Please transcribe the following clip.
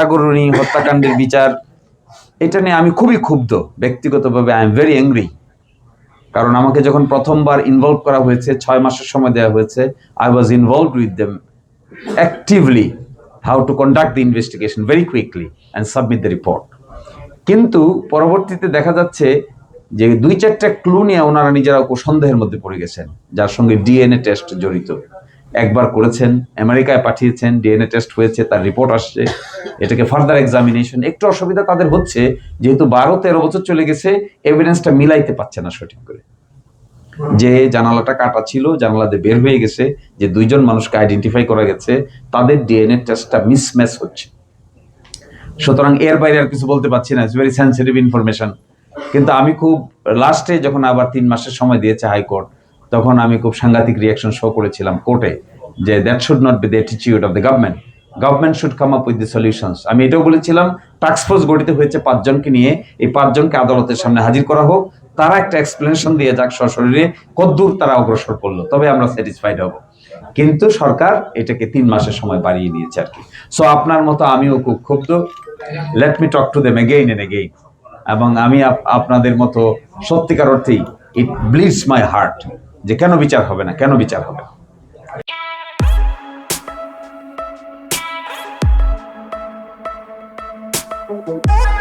সাগরণী হত্যাকাণ্ডের বিচার, এটা নিয়ে আমি খুবই ক্ষুব্ধ ব্যক্তিগতভাবে আই এম ভেরি অ্যাংরি কারণ আমাকে যখন প্রথমবার ইনভলভ করা হয়েছে, ছয় মাসের সময় দেওয়া হয়েছে I was involve with them actively how to conduct the investigation very quickly and submit the report কিন্তু পরবর্তীতে দেখা যাচ্ছে যে দুই চারটা ক্লু নিয়ে ওনারা নিজেরা সন্দেহের মধ্যে পড়ে গেছেন, যার সঙ্গে ডিএনএ টেস্ট জড়িত। একবার করেছেন, আমেরিকায় পাঠিয়েছেন ডিএনএ টেস্ট হয়েছে, তার রিপোর্ট আসছে, এটাকে ফার্দার এক্সামিনেশন একটু অসুবিধা তাদের হচ্ছে, যেহেতু বারো, তেরো বছর চলে গেছে এভিডেন্সটা মিলাইতে পারছে না সঠিক করে। যে জানালাটা কাটা ছিল জানালাতে বের হয়ে গেছে, যে দুইজন মানুষকে আইডেন্টিফাই করা গেছে, তাদের ডিএনএ টেস্টটা মিসম্যাচ হচ্ছে। সুতরাং এর বাইরে আর কিছু বলতে পারছি না ইটস ভেরি সেন্সিটিভ ইনফরমেশন কিন্তু আমি খুব লাস্টে যখন আবার তিন মাসের সময় দিয়েছে হাইকোর্ট তখন আমি খুব সাংঘাতিক রিয়াকশন শো করেছিলাম কোর্টে যে that should not be the attitude of the government government should come up with the solutions আমি এটাও বলেছিলাম ফোর্স গঠিত হয়েছে পাঁচজনকে নিয়ে, এই পাঁচজনকে আদালতের সামনে হাজির করা হোক। তারা একটা এক্সপ্লেনেশন দিয়ে যাক সশরীরে কদ্দূর তারা অগ্রসর করল, তবে আমরা স্যাটিসফাইড হব। কিন্তু সরকার এটাকে তিন মাসের সময় বাড়িয়ে দিয়েছে আর কি। সো আপনার মতো আমিও খুব ক্ষুব্ধ। Let me talk to them again and again এবং আমি আপ- আপনাদের মতো সত্যিকার অর্থেই ইট ব্লিডস মাই হার্ট যে কেন বিচার হবে না কেন বিচার হবে না। Thank